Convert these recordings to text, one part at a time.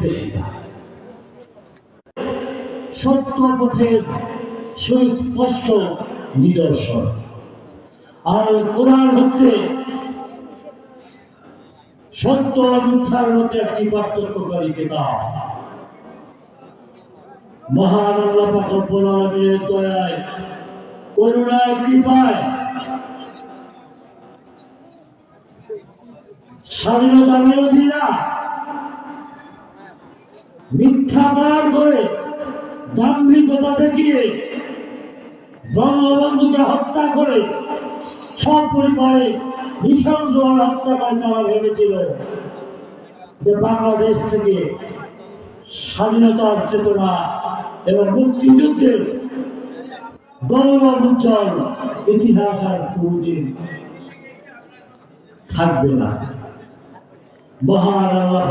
বিদ্বেষিতা সত্য পথের সুস্পষ্ট নিদর্শন। আর কোরআন হচ্ছে সত্য মিথ্যার মধ্যে একটি পার্থক্যকারী মহান দয়ায়, করুণায়, কৃপায় স্বাধীনতা বিরোধীরা মিথ্যাচার করে দাম্ভিকতা দেখিয়ে বঙ্গবন্ধুকে হত্যা করে সব পরিবারে নৃশংস হত্যাকাণ্ড তারা ভেবেছিল যে বাংলাদেশ থেকে স্বাধীনতার চেতনা এবং মুক্তিযুদ্ধের গৌরব উজ্জ্বল ইতিহাস আর কোনদিন থাকবে না। মহান আল্লাহ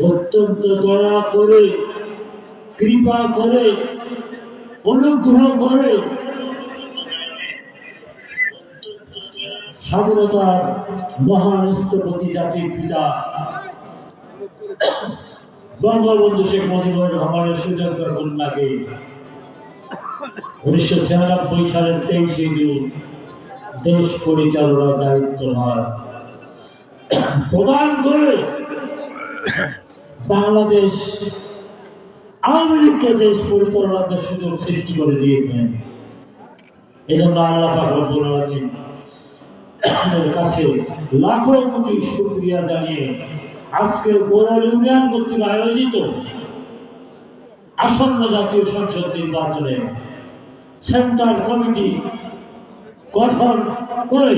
অত্যন্ত দয়া করে, কৃপা করে, অনুগ্রহ করে স্বাধীনতার মহান স্থপতি জাতির পিতা, বঙ্গবন্ধু শেখ মুজিবুর রহমানের সুযোগ্য কন্যাকে উনিশশো ছিয়ানব্বই সালের তেইশে জুন দেশ পরিচালনার দায়িত্বভার প্রদান করে বাংলাদেশ, আওয়ামী লীগকে দেশ পরিচালনার সুযোগ সৃষ্টি করে দিয়েছেন এই জন্য আল্লাহ পাক রব্বুল কাছে লাখো কোটি শুকরিয়া জানিয়ে আজকের বোরাল ইউনিয়ন কর্তৃক আয়োজিত আসন্ন জাতীয় সংসদ নির্বাচনে সেন্ট্রাল কমিটি গঠন করে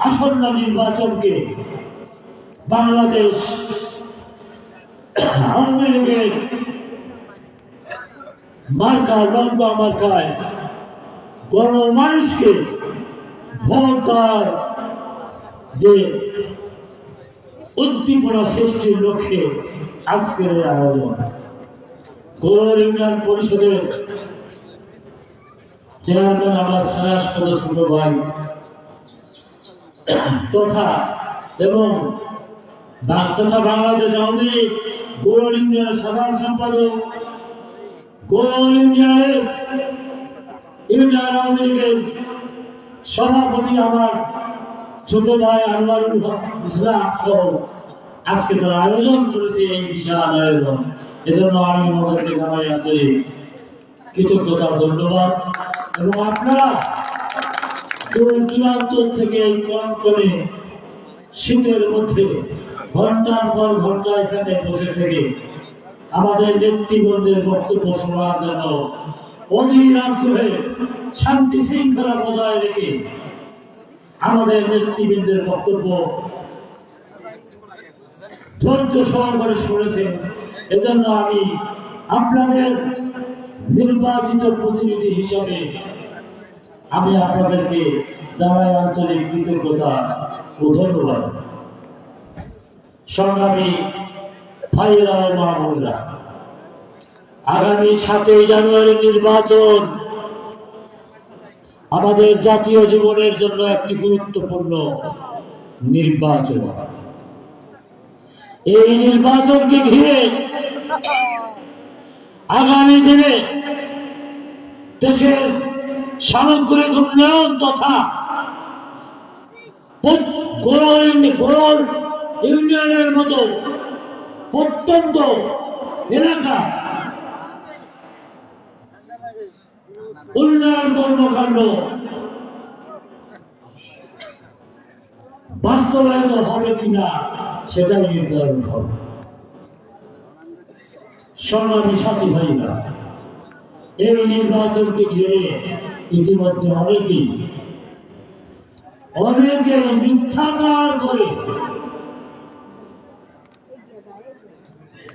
আসন্ন নির্বাচনকে বাংলাদেশ ভোট দেওয়ার যে উদ্দীপনা সৃষ্টির লক্ষ্যে গৌর ইউনিয়ন পরিষদের চেয়ারম্যান আমার ভাই তথা এবং বাংলাদেশ আওয়ামী গৌর ইউনিয়নের সাধারণ সম্পাদক গৌর ইউনিয়নের ইউনিয়ন আওয়ামী লীগের সভাপতি আমার ছোট ভাই আনোয়ারুল ইসলাম সহ আজকে তারা আয়োজন করেছে এই বিশাল আয়োজন, এজন্য আমি ওনাদেরকে জানাই আন্তরিক কৃতজ্ঞতা ধন্যবাদ। এবং আপনারা দূর থেকে এই করে শীতের মধ্যে ঘণ্টার পর ঘণ্টা এখানে বসে থেকে আমাদের নেতৃবৃন্দের বক্তব্য শোনার জন্য অধীর আগ্রহে শান্তি শৃঙ্খলা বজায় রেখে আমাদের নেতৃবৃন্দের বক্তব্য ধৈর্য সহকারে শুনেছেন। এজন্য আমি আপনাদের নির্বাচিত প্রতিনিধি হিসাবে আমি আপনাদেরকে জানাই আন্তরিক কৃতজ্ঞতা ও ধন্যবাদ। সংগ্রামী ভাইয়েরা ও আগামী সাতই জানুয়ারি নির্বাচন আমাদের জাতীয় জীবনের জন্য একটি গুরুত্বপূর্ণ নির্বাচন। এই নির্বাচনকে ঘিরে আগামী দিনে দেশের সামগ্রিক উন্নয়ন তথা গোড় ইউনিয়নের মতো প্রত্যন্ত এলাকা। উন্নয়ন কর্মকাণ্ড। বাস্তবায়িত হবে কিনা সেটাই নির্ধারণ হবে। সংগ্রামী সাথী ভাইরা, এই নির্বাচনকে ঘিরে ইতিমধ্যে অনেকেই অনেকে মিথ্যাচার করে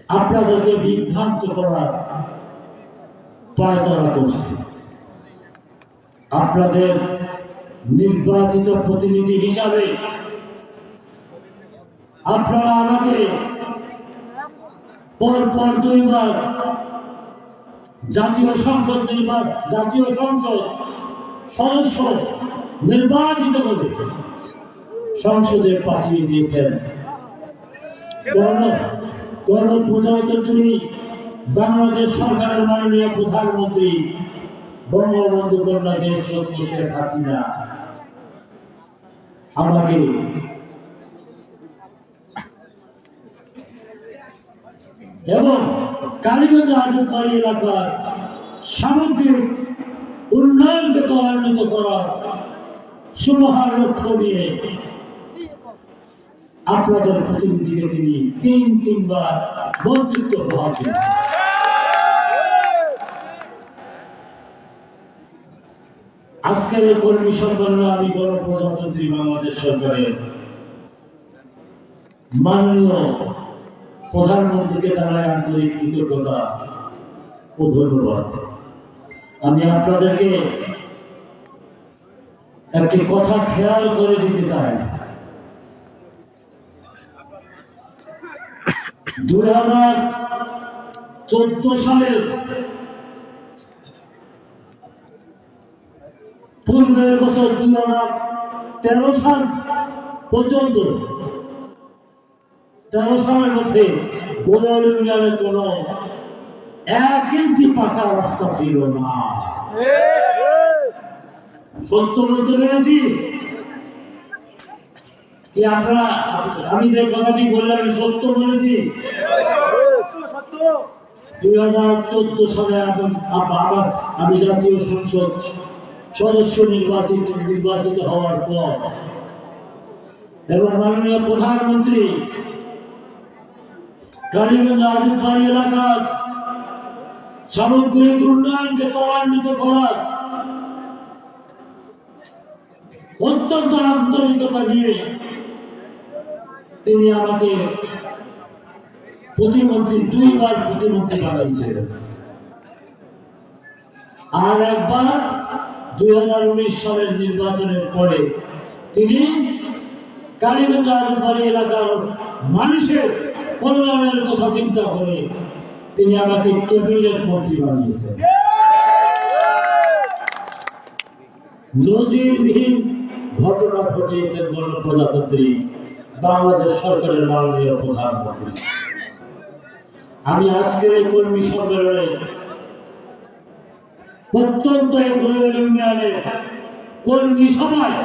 আপনাদেরকে বিভ্রান্ত করার পায়তারা করছে। আপনাদের নির্বাচিত প্রতিনিধি হিসাবে আপনারা আমাকে পরপর দুইবার জাতীয় সংসদ নির্বাচন, জাতীয় সংসদ সদস্য নির্বাচিত করে সংসদে পাঠিয়ে দিয়েছেন। বাংলাদেশ সরকারের মাননীয় প্রধানমন্ত্রী, বঙ্গবন্ধু কন্যা দেশ শেখ হাসিনা। আমাকে এবং কালীগঞ্জ আজুবাড়ি এলাকার সামগ্রিক উন্নয়নকে ত্বরান্বিত করার সুমহার লক্ষ্য নিয়ে আপনাদের প্রতিনিধিকে তিনি তিন, তিনবার মন্ত্রিত্ব হওয়াছেন আজকের এই কর্মী সম্পন্ন আমি গণপ্রজাতন্ত্রী বাংলাদেশ সরকারের মাননীয় প্রধানমন্ত্রীকে জানাই আন্তরিক কৃতজ্ঞতা ও ধন্যবাদ। আমি আপনাদেরকে একটি কথা খেয়াল করে দিতে চাই। দুই হাজার চোদ্দ সালের পূর্বের বছর দুই হাজার তেরো সাল পর্যন্ত তেরো সালের মধ্যে গোলাল ইউনিয়নের কোন এক ইঞ্চি পাকা রাস্তা ছিল না। সত্য বলতে পেরেছি কি আমরা আমি যে কথাটি বললাম সত্য বলেছি। দুই হাজার চোদ্দ সালে আমি- আবার আমি জাতীয় সংসদ সদস্য নির্বাচিত নির্বাচিত হওয়ার পর এবং মাননীয় প্রধানমন্ত্রী কালীগঞ্জ আজুবাড়ি এলাকার সামগ্রিক উন্নয়নকে ত্বরান্বিত করার অত্যন্ত আন্তরিকতা নিয়ে তিনি আমাকে প্রতিমন্ত্রী, দুইবার প্রতিমন্ত্রী বানাইছিলেন আর একবার দুই হাজার উনিশ সালের নির্বাচনের পরে তিনি কালীগঞ্জ এলাকার মানুষের কল্যাণের কথা চিন্তা করে তিনি আমাকে ক্যাবিনেট মন্ত্রী বানিয়েছেন। নজিরবিহীন ঘটনা ঘটিয়েছেন গণপ্রজাতন্ত্রী বাংলাদেশ সরকারের মাননীয় প্রধানমন্ত্রী। আমি আজকের এই কর্মী সম্মেলনে ইউনিয়নে কর্মী সভায়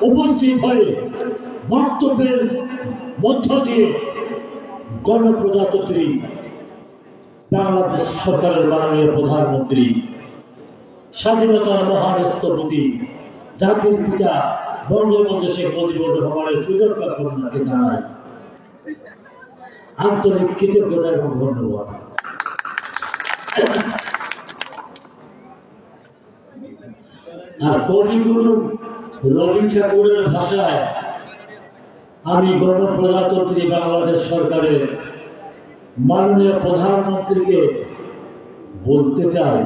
উপস্থিত হয়ে বক্তব্যের মধ্য দিয়ে গণপ্রজাতন্ত্রী বাংলাদেশ সরকারের মাননীয় প্রধানমন্ত্রী স্বাধীনতার মহান স্থপতি জাতির পিতা আন্তরিক আর কবিগুরু ঠাকুরের ভাষায় আমি গণপ্রজাতন্ত্রী বাংলাদেশ সরকারের মাননীয় প্রধানমন্ত্রীকে বলতে চাই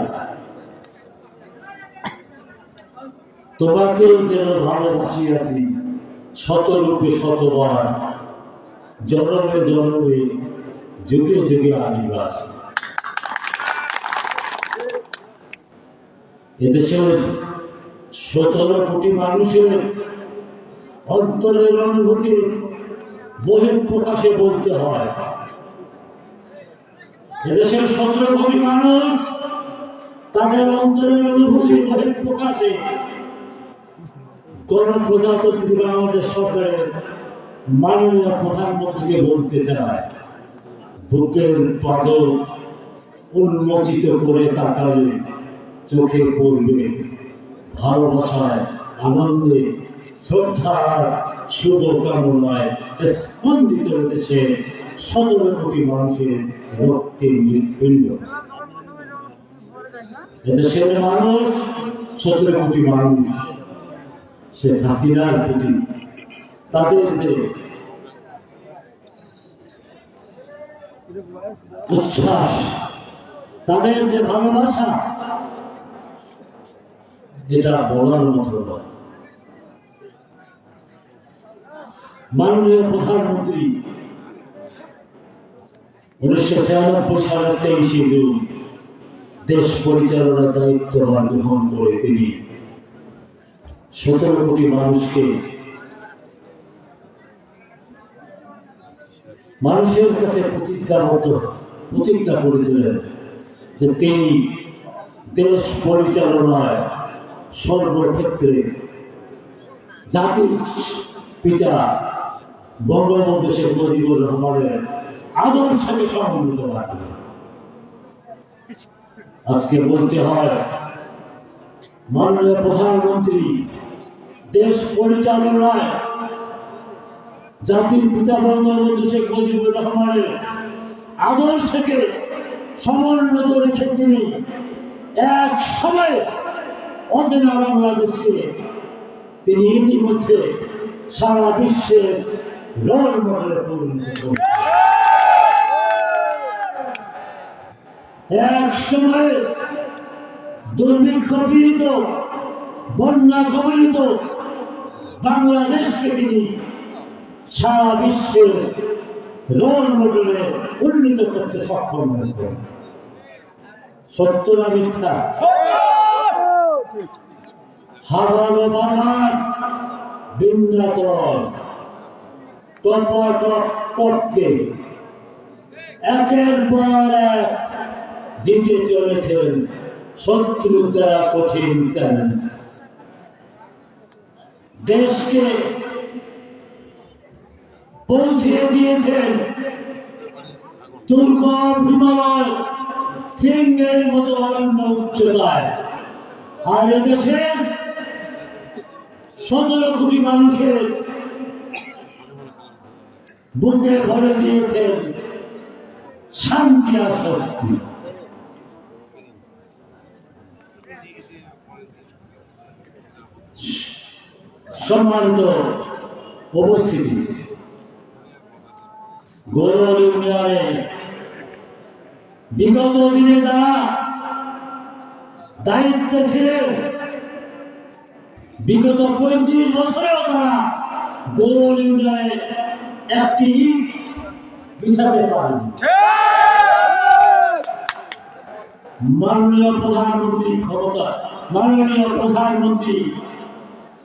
তোমাকেও যেন ভালোবাসিয়াছি শতরূপে শতবার। জন্মে জন্মে, যুগে যুগে আনিবার এদেশের সতেরো কোটি মানুষের অন্তরের অনুভূতি বহির প্রকাশে বলতে হয়। এদেশের সতেরো কোটি মানুষ তাদের অন্তরের অনুভূতি বহির প্রকাশে গণপ্রজাতন্ত্রী বাংলাদেশ সরকারের মাননীয় প্রধানমন্ত্রীকে বলতে চায়। বুকের পদ উন্মোচিত করে তাকালে চোখে পড়বে ভালোবাসায় আনন্দে, শ্রদ্ধার শুভকামনায় স্পন্দিত দেশে সতেরো কোটি মানুষের রক্তের মৃত্যুঞ্জ এদেশের মানুষ সতেরো কোটি মানুষ তাদের যে উচ্ছ্বাস, তাদের যে ভালোবাসা, এটা বলার মতো নয়। মাননীয় প্রধানমন্ত্রী, উনিশশো ছিয়ানব্বই সালের তেইশে জুন, দেশ পরিচালনার দায়িত্ব গ্রহণ করে তিনি সতেরো কোটি মানুষকে মানুষের কাছে প্রতিজ্ঞার মতো প্রতিজ্ঞা করেছিলেন যে তিনি দেশ পরিচালনায় সর্বক্ষেত্রে জাতির পিতা বঙ্গবন্ধু শেখ মুজিবুর রহমানের আদর্শকে সমন্বিত রাখবেন আজকে বলতে হয়, মাননীয় প্রধানমন্ত্রী দেশ পরিচালনায় জাতির পিতা বঙ্গবন্ধু শেখ মুজিবুর রহমানের আদর্শকে সমন্বিত রেখে তিনি এক সময় অচেনা বাংলাদেশকে তিনি ইতিমধ্যে সারা বিশ্বের রোল মডেলে এক সময় দুর্ভিক্ষ পীড়িত বন্যা কবলিত বাংলাদেশকে তিনি সারা বিশ্বের রোল মডেলে উন্নীত করতে সক্ষম হয়েছেন সত্য না মিথ্যা? হাজারো বাধার বিন্যাচল টপটপ পক্ষে একের পর এক জিতে চলেছেন শত্রুতা কঠিন চ্যালেঞ্জ দেশকে পৌঁছে দিয়েছেন দুর্গম হিমালয় সিংহের মতো অরণ্য উচ্চতায়। আর এদেশের সতেরো কোটি মানুষের বুকে ভরে দিয়েছেন শান্তি আর শক্তি। সম্মানিত উপস্থিতি। গৌরব ইউনিয়নে বিগত দিনে যারা দায়িত্ব ছিলেন, বিগত পঁয়ত্রিশ বছরেও তারা গৌরব ইউনিয়নে একটি বিছাতে পারেনি মাননীয় প্রধানমন্ত্রী ক্ষমতা মাননীয় প্রধানমন্ত্রী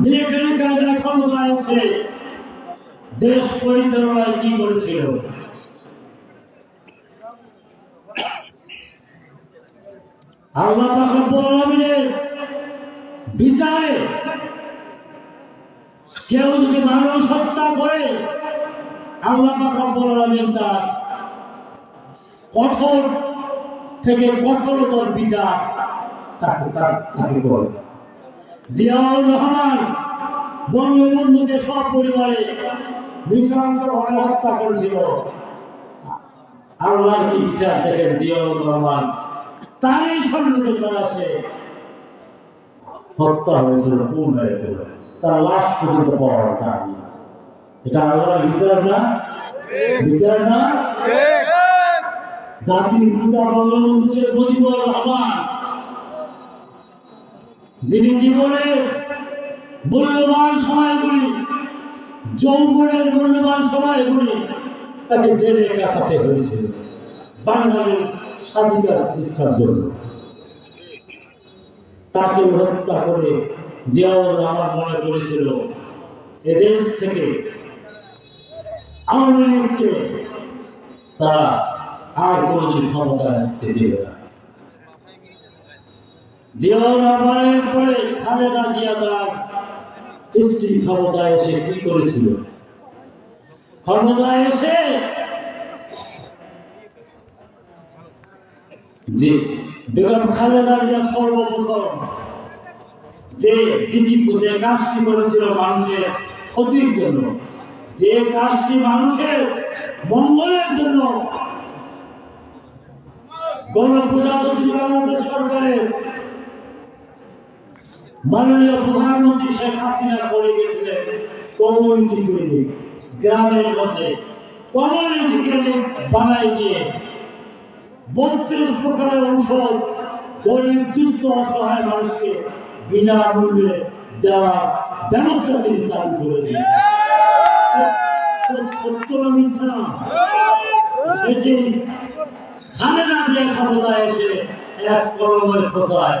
মিলিটারি কায়দায় ক্ষমতায় এসে দেশ পরিচালনায় কি করেছিল? আল্লাহ বিচারে কেউ যদি মানুষ হত্যা করে, আল্লাহ তার কঠোর থেকে কঠোরতর বিচার তাকে তাকে করে জিয়াউর রহমান বঙ্গবন্ধুকে সব পরিবারে নৃশংসভাবে হত্যা করেছিল। আল্লাহ কি বিচার দেখেন জিয়াউর রহমান তারই সন্নিহিত আছে হত্যা হয়েছিল কোন হয়েছিল তার লাশ পর্যন্ত পাওয়া যায়নি এটা আল্লাহ বিচার না? বিচার না? জাতির পিতা বঙ্গবন্ধু শেখ মুজিবুর রহমান যিনি জীবনের মূল্যবান সময়গুলি, যৌবনের মূল্যবান সময়গুলি তাকে জেলে কাটাতে হয়েছিল বাঙালির স্বাধিকার প্রতিষ্ঠার জন্য। তাকে হত্যা করে জিয়াউর রহমান মনে করেছিল, এদেশ থেকে আওয়ামী লীগকে তারা আর কোনোদিন ক্ষমতায় আসতে দেবে না। স্ত্রী ক্ষমতায় এসে কি করেছিল? ক্ষমতায় এসে যে বেগম খালেদা জিয়া সর্বপ্রথম যে চিঠি যে কাজটি করেছিল মানুষের ক্ষতির জন্য, যে কাজটি মানুষের মঙ্গলের জন্য, গণপ্রজাতন্ত্রী বাংলাদেশ সরকারের মাননীয় প্রধানমন্ত্রী শেখ হাসিনা করে গেছিলেন কমিউনিটি গ্রামের মধ্যে কমিউনিটিকে বানাই দিয়ে বত্রিশ প্রকারের ঔষধ অসহায় মানুষকে বিনামূল্যে দেওয়া ব্যবস্থা তিনি চালু করে? সেটি জিয়া ক্ষমতায় এসে এক কলমের খোঁজায়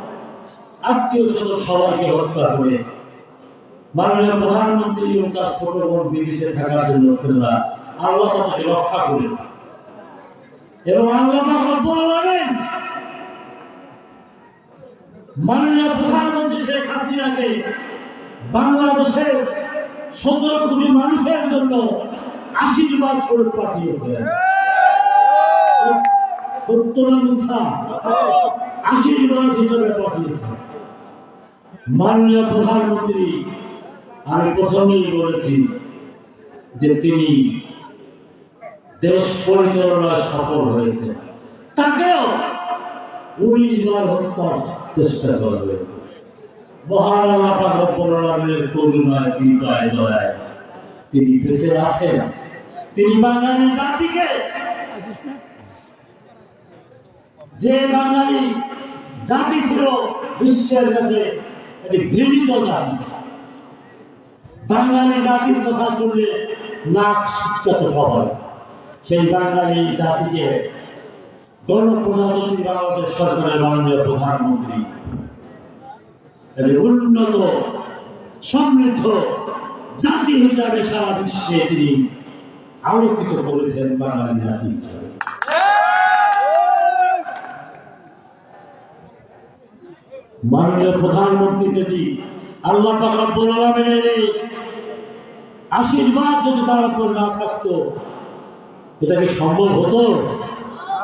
আত্মীয় স্বজন সবাইকে হত্যা করে। মাননীয় প্রধানমন্ত্রী এবং তার ছোট বোন বিদেশে থাকার জন্য আল্লাহ রক্ষা করে এবং আল্লাহ বলেন মাননীয় প্রধানমন্ত্রী শেখ হাসিনাকে বাংলাদেশের সতেরো কোটি মানুষের জন্য আশীর্বাদ স্বরূপ পাঠিয়েছেন। সত্য মিথ্যা আশীর্বাদ হিসেবে পাঠিয়েছেন। মাননীয় প্রধানমন্ত্রী আমি প্রথমেই বলেছি যে তিনি দেশ পরিচালনায় সফল হয়েছে তাকেও উনিশ বার হত্যার চেষ্টা করা হয়েছে। আলামিনের করুণায়, কৃপায়, দয়ায় তিনি বেঁচে আছেন। তিনি বাঙালি জাতিকে যে বাঙালি জাতি ছিল বিশ্বের কাছে বাঙালি জাতির কথা শুনলে নাক শিক্ষত সবাই সেই বাঙালি জাতিকে গণপ্রজাতন্ত্রী বাংলাদেশ সরকারের মাননীয় প্রধানমন্ত্রী। উন্নত, সমৃদ্ধ জাতি হিসাবে সারা বিশ্বে তিনি আলোকিত করেছেন বাঙালি জাতি হিসাবে। মাননীয় প্রধানমন্ত্রী যদি আল্লাহ আশীর্বাদ যদি তার উপর না থাকতো, এটা কি সম্ভব হতো?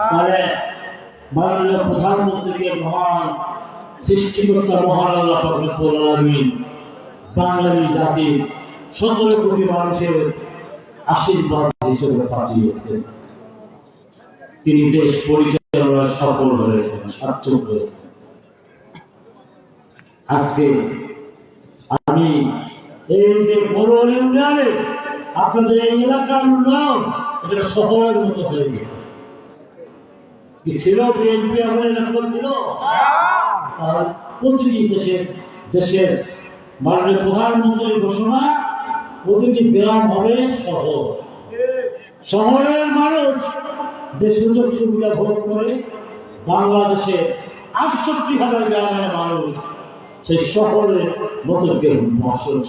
তাহলে মাননীয় প্রধানমন্ত্রীকে মহান সৃষ্টিকর্তা মহান আল্লাহ পাক রব্বুল আলামিন বাঙালি জাতির সতেরো কোটি মানুষের আশীর্বাদ হিসেবে পাঠিয়েছে তিনি দেশ পরিচালনায় সফল হয়েছেন, সার্থক হয়েছেন। আজকে আমি এই যে বড় ইউনিয়নে আপনাদের এই এলাকার উন্নয়ন এটা শহরের মতো হয়ে গেছে ছিল বিএনপি আমাদের প্রতিটি দেশের দেশের মাননীয় প্রধানমন্ত্রীর ঘোষণা প্রতিটি গ্রাম হবে শহর। শহরের মানুষ যে সুযোগ সুবিধা ভোগ করে বাংলাদেশে আটষট্টি হাজার গ্রামের মানুষ সেই সকলের মতো কেউ বসবাস